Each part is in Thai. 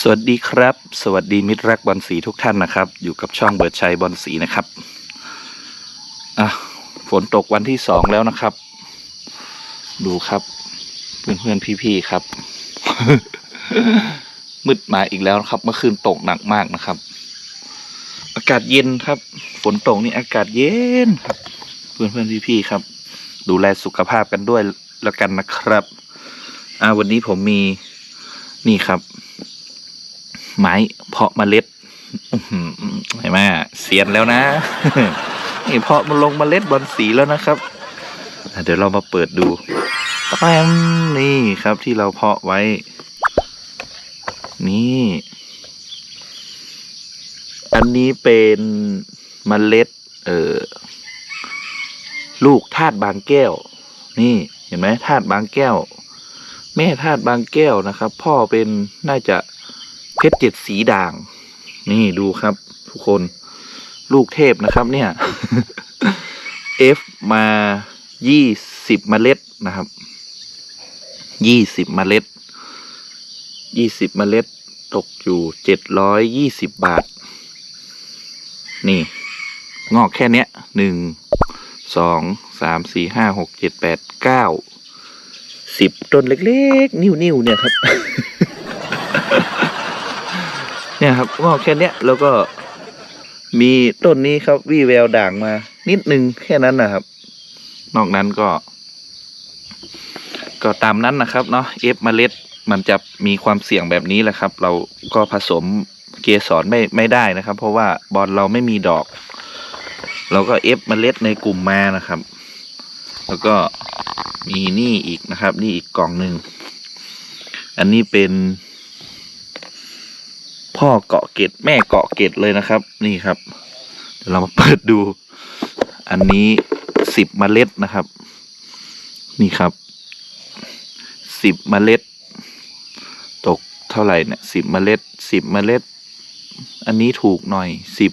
สวัสดีครับ สวัสดีมิตรรักบอลสีทุกท่านนะครับ อยู่กับช่องเบิร์ดชัยบอลสีนะครับอะฝนตกวันที่สองแล้วนะครับ ดูครับ เพื่อนเพื่อนๆพี่ๆครับ มืดมาอีกแล้วครับ เมื่อคืนตกหนักมากนะครับ อากาศเย็นครับ ฝนตกนี่อากาศเย็นครับ เพื่อนเพื่อนๆพี่ๆครับ ดูแลสุขภาพกันด้วยแล้วกันนะครับ อ่าวันนี้ผมมีนี่ครับ ไม้เพาะเมล็ดเห็นไหมเสียนแล้วนะนี่เพาะมันลงเมล็ดบอลสีแล้วนะครับ เดี๋ยวเรามาเปิดดูแปมนี่ครับที่เราเพาะไว้ นี่ อันนี้เป็นเมล็ด เออลูกธาตุบางแก้ว นี่เห็นไหมธาตุบางแก้ว แม่ธาตุบางแก้วนะครับ พ่อเป็นน่าจะ ชรเจ็ดสีด่าง นี่ดูครับ ทุกคนลูกเทพนะครับเนี่ย F มายี่สิบเมล็ดนะครับ ยี่สิบเมล็ด ยี่สิบเมล็ด ตกอยู่เจ็ดร้อยยี่สิบบาท นี่ งอกแค่เนี้ยหนึ่ง สอง สาม สี่ ห้า หก เจ็ด แปด เก้า สิบต้นเล็ก ๆ นิ้วๆเนี่ยครับ เนี่ยครับงอกแค่เนี้ยแล้วก็มีต้นนี้ครับวี่แววด่างมา นิดนึงแค่นั้นนะครับ นอกนั้นก็ ก็ตามนั้นนะครับเนาะเอฟเมล็ดมันจะมีความเสี่ยงแบบนี้แหละครับ เราก็ผสมเกสรไม่ไม่ได้นะครับ เพราะว่าบอลเราไม่มีดอก เราก็เอฟเมล็ดในกลุ่มมานะครับ แล้วก็มีนี่อีกนะครับ นี่อีกกล่องหนึ่งอันนี้เป็น พ่อเกาะเกตแม่เกาะเกตเลยนะครับ นี่ครับ เดี๋ยวเรามาเปิดดู อันนี้สิบเมล็ดนะครับ นี่ครับสิบเมล็ด ตกเท่าไหร่เนี่ยสิบเมล็ดสิบเมล็ด อันนี้ถูกหน่อยสิบ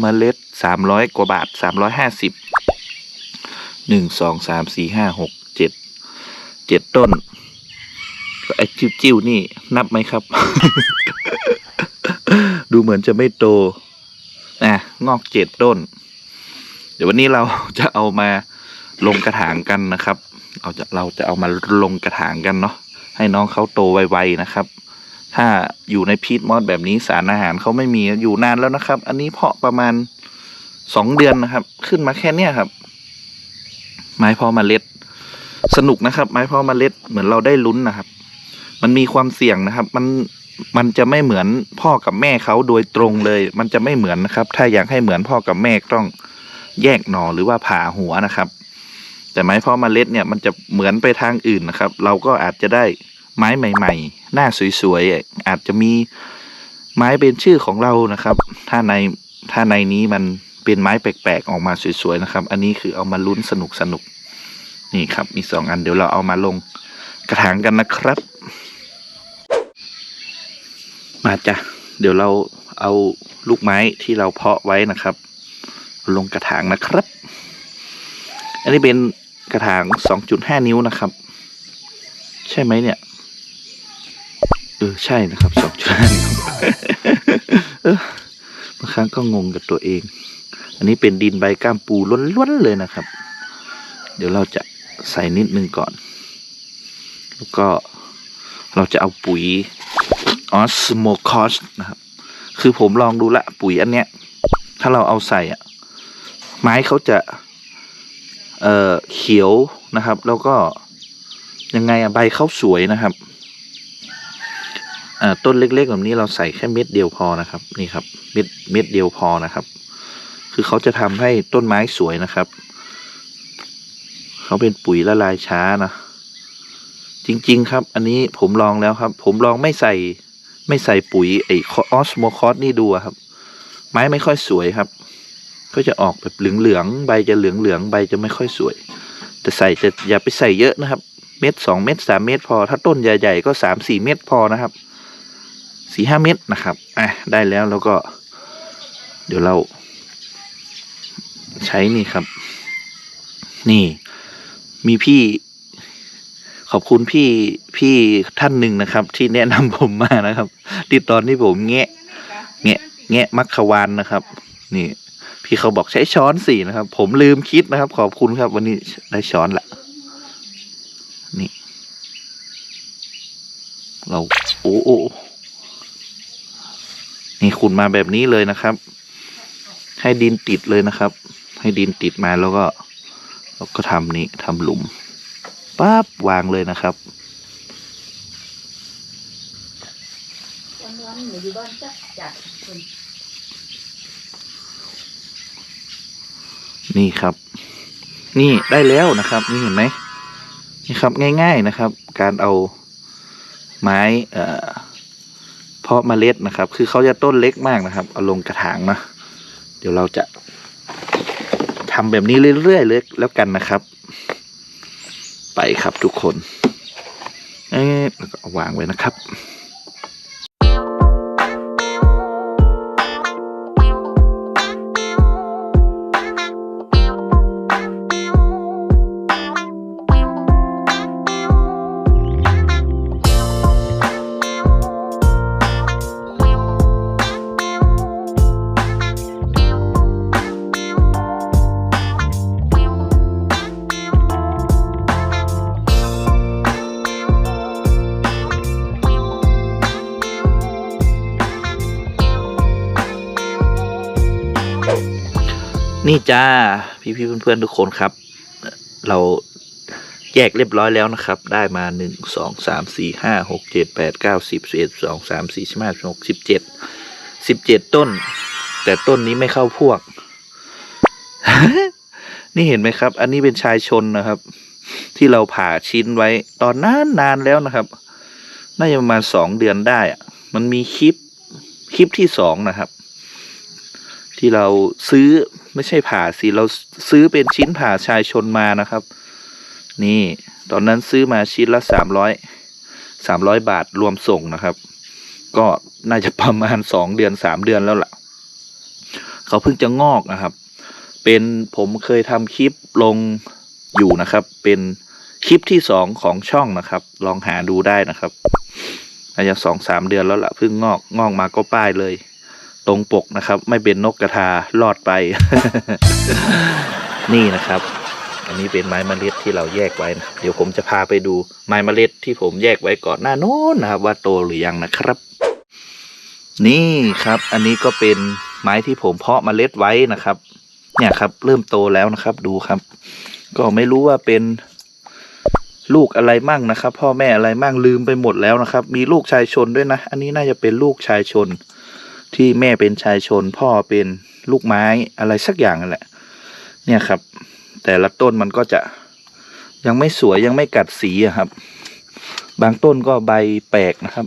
เมล็ดสามร้อยกว่าบาทสามร้อยห้าสิบหนึ่งสองสามสี่ห้าหกเจ็ดเจ็ดต้นไอ้จิ้วๆนี่นับไหมครับ ดูเหมือนจะไม่โตนะงอกเจ็ดต้น เดี๋ยววันนี้เราจะเอามาลงกระถางกันนะครับเราจะเราจะเอามาลงกระถางกันเนาะให้น้องเขาโตไวๆนะครับ ถ้าอยู่ในพีทมอสแบบนี้สารอาหารเขาไม่มีอยู่นานแล้วนะครับ อันนี้เพาะประมาณสองเดือนนะครับ ขึ้นมาแค่เนี้ยครับ ไม้เพาเล็ด สนุกนะครับ ไม้เพาเล็ดเหมือนเราได้ลุ้นนะครับ มันมีความเสี่ยงนะครับ มัน มันจะไม่เหมือนพ่อกับแม่เขาโดยตรงเลย มันจะไม่เหมือนนะครับ ถ้าอยากให้เหมือนพ่อกับแม่ต้องแยกหน่อหรือว่าผ่าหัวนะครับ แต่ไม้พ่อเมล็ดเนี่ยมันจะเหมือนไปทางอื่นนะครับ เราก็อาจจะได้ไม้ใหม่ ๆ หน้าสวยๆ อาจจะมีไม้เป็นชื่อของเรานะครับ ถ้าในถ้าในนี้มันเป็นไม้แปลกๆออกมาสวยๆนะครับ อันนี้คือเอามาลุ้นสนุกสนุกๆนี่ครับ มีสองอันเดี๋ยวเราเอามาลงกระถางกันนะครับ มาจ้ะเดี๋ยวเราเอาลูกไม้ที่เราเพาะไว้นะครับ ลงกระถางนะครับ อันนี้เป็นกระถาง 2.5 นิ้วนะครับ ใช่ไหมเนี่ยเออใช่นะครับ 2.5 นิ้วบางครั้งก็งงกับตัวเอง อันนี้เป็นดินใบก้ามปูล้วนๆเลยนะครับ เดี๋ยวเราจะใส่นิดนึงก่อน แล้วก็เราจะเอาปุ๋ย ออสโมคอสนะครับ คือผมลองดูละปุ๋ยอันเนี้ย ถ้าเราเอาใส่อะไม้เขาจะ เอ่อเขียวนะครับ แล้วก็ยังไงอะใบเขาสวยนะครับอ่าต้นเล็กๆแบบนี้เราใส่แค่เม็ดเดียวพอนะครับ นี่ครับ เม็ดเม็ดเดียวพอนะครับ คือเขาจะทำให้ต้นไม้สวยนะครับเขาเป็นปุ๋ยละลายช้านะจริง ๆ ครับ อันนี้ผมลองแล้วครับ ผมลองไม่ใส่ ไม่ใส่ปุ๋ยไอออสโมคอสนี่ดูอะครับ ไม้ไม่ค่อยสวยครับ ก็จะออกแบบเหลืองๆใบจะเหลืองๆใบจะไม่ค่อยสวย แต่ใส่จะอย่าไปใส่เยอะนะครับ เม็ดสองเม็ดสามเม็ดพอ ถ้าต้นใหญ่ๆก็สามสี่เม็ดพอนะครับสี่ห้าเม็ดนะครับอะได้แล้วแล้วก็ เดี๋ยวเรา ใช้นี่ครับ นี่มีพี่ ขอบคุณพี่พี่ท่านหนึ่งนะครับ ที่แนะนำผมมานะครับที่ตอนที่ผมแงะแงะแงะมัคควานนะครับ นี่ พี่เขาบอกใช้ช้อนสี่นะครับ ผมลืมคิดนะครับ ขอบคุณครับ วันนี้ได้ช้อนละนี่ เราโอ้โอ้นี่ขุดมาแบบนี้เลยนะครับ ให้ดินติดเลยนะครับ ให้ดินติดมาแล้วก็ เราก็ทำนี่ทำหลุม ปั๊บวางเลยนะครับนี่ครับ นี่ได้แล้วนะครับ นี่เห็นไหมนี่ครับง่าย ๆนะครับ การเอาไม้เอ่อเพาะเมล็ดนะครับ คือเขาจะต้นเล็กมากนะครับ เอาลงกระถางนะเดี๋ยวเราจะทำแบบนี้เรื่อยๆเลยแล้วกันนะครับ ไปครับทุกคนเอ๊ะวางไว้นะครับ นี่จ้าพี่ๆเพื่อนๆทุกคนครับ เราแยกเรียบร้อยแล้วนะครับ ได้มาหนึ่งสองสามสี่ห้าหกเจ็ดแปดเก้าสิบสิบเอ็ดสองสามสี่สิบห้าสิบหกสิบเจ็ดสิบเจ็ดต้น แต่ต้นนี้ไม่เข้าพวก นี่เห็นไหมครับ อันนี้เป็นชายชนนะครับ ที่เราผ่าชิ้นไว้ตอนนานนานแล้วนะครับน่าจะประมาณสองเดือนได้อะมันมีคลิปคลิปที่สองนะครับ ที่เราซื้อไม่ใช่ผ่าสิเราซื้อเป็นชิ้นผ่าชายชนมานะครับ นี่ ตอนนั้นซื้อมาชิ้นละสามร้อยสามร้อยบาทรวมส่งนะครับ ก็น่าจะประมาณสองเดือนสามเดือนแล้วล่ะ เขาเพิ่งจะงอกนะครับ เป็นผมเคยทำคลิปลงอยู่นะครับ เป็นคลิปที่สองของช่องนะครับ ลองหาดูได้นะครับน่าจะสองสามเดือนแล้วล่ะเพิ่งงอกงอกมาก็ป้ายเลย ตรงปกนะครับ ไม่เป็นนกกระทารอดไป นี่นะครับ อันนี้เป็นไม้มเมล็ดที่เราแยกไว้นะเดี๋ยวผมจะพาไปดูไม้มเมล็ดที่ผมแยกไว้ก่อนหน้าโน้นนะครับ ว่าโตหรือยังนะครับ นี่ครับ อันนี้ก็เป็นไม้ที่ผมเพาะมเมล็ดไว้นะครับ เนี่ยครับ เริ่มโตแล้วนะครับ ดูครับ ก็ไม่รู้ว่าเป็นลูกอะไรมั่งนะครับ พ่อแม่อะไรมั่งลืมไปหมดแล้วนะครับ มีลูกชายชนด้วยนะ อันนี้น่าจะเป็นลูกชายชน ที่แม่เป็นชายชน พ่อเป็นลูกไม้อะไรสักอย่างนั่นแหละ เนี่ยครับ แต่ละต้นมันก็จะยังไม่สวยยังไม่กัดสีอะครับ บางต้นก็ใบแปลกนะครับ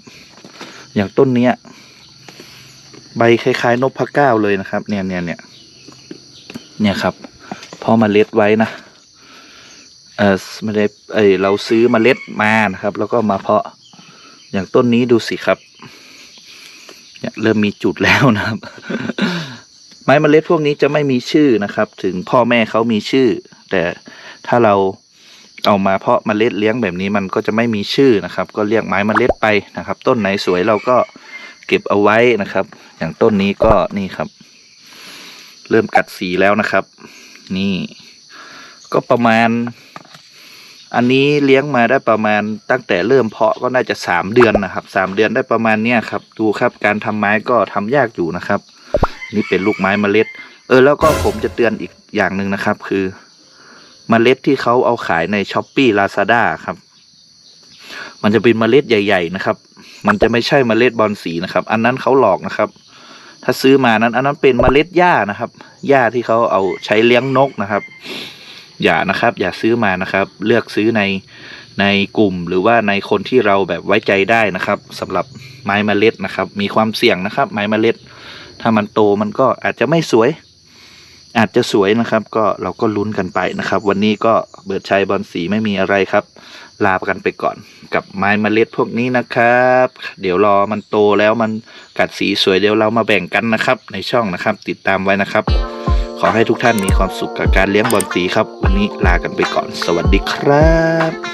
อย่างต้นเนี้ย ใบคล้ายๆ นพเก้าเลยนะครับ เนี่ยเนี่ยเนี่ยเนี่ยครับพอมาเล็ดไว้นะเออไม่ได้เอยเราซื้อมเมล็ดมานะครับ แล้วก็มาเพาะอย่างต้นนี้ดูสิครับ เนี่ยเริ่มมีจุดแล้วนะครับ ไม้มเมล็ดพวกนี้จะไม่มีชื่อนะครับ ถึงพ่อแม่เขามีชื่อ แต่ถ้าเราเอามาเพาะเมล็ดเลี้ยงแบบนี้มันก็จะไม่มีชื่อนะครับ ก็เรียกไม้มเมล็ดไปนะครับ ต้นไหนสวยเราก็เก็บเอาไว้นะครับ อย่างต้นนี้ก็นี่ครับ เริ่มกัดสีแล้วนะครับ นี่ ก็ประมาณ อันนี้เลี้ยงมาได้ประมาณตั้งแต่เริ่มเพาะก็น่าจะสามเดือนนะครับสามเดือนได้ประมาณเนี้ยครับ ดูครับการทำไม้ก็ทำยากอยู่นะครับ นี่เป็นลูกไม้เมล็ด เออแล้วก็ผมจะเตือนอีกอย่างหนึ่งนะครับ คือเมล็ดที่เขาเอาขายในช้อปปี้ลาซาด้าครับ มันจะเป็นเมล็ดใหญ่ ๆ นะครับ มันจะไม่ใช่เมล็ดบอลสีนะครับ อันนั้นเขาหลอกนะครับ ถ้าซื้อมานั้น อันนั้นเป็นเมล็ดหญ้านะครับหญ้าที่เขาเอาใช้เลี้ยงนกนะครับ อย่านะครับ อย่าซื้อมานะครับ เลือกซื้อในในกลุ่มหรือว่าในคนที่เราแบบไว้ใจได้นะครับสำหรับไม้เมล็ดนะครับ มีความเสี่ยงนะครับ ไม้เมล็ด ถ้ามันโตมันก็อาจจะไม่สวย อาจจะสวยนะครับ ก็เราก็ลุ้นกันไปนะครับ วันนี้ก็เบิดชัยบอลสีไม่มีอะไรครับ ลากันไปก่อน กับไม้เมล็ดพวกนี้นะครับ เดี๋ยวรอมันโตแล้วมันกัดสีสวยเดี๋ยวเรามาแบ่งกันนะครับ ในช่องนะครับ ติดตามไว้นะครับ ขอให้ทุกท่านมีความสุขกับการเลี้ยงบอลสีครับ วันนี้ลากันไปก่อน สวัสดีครับ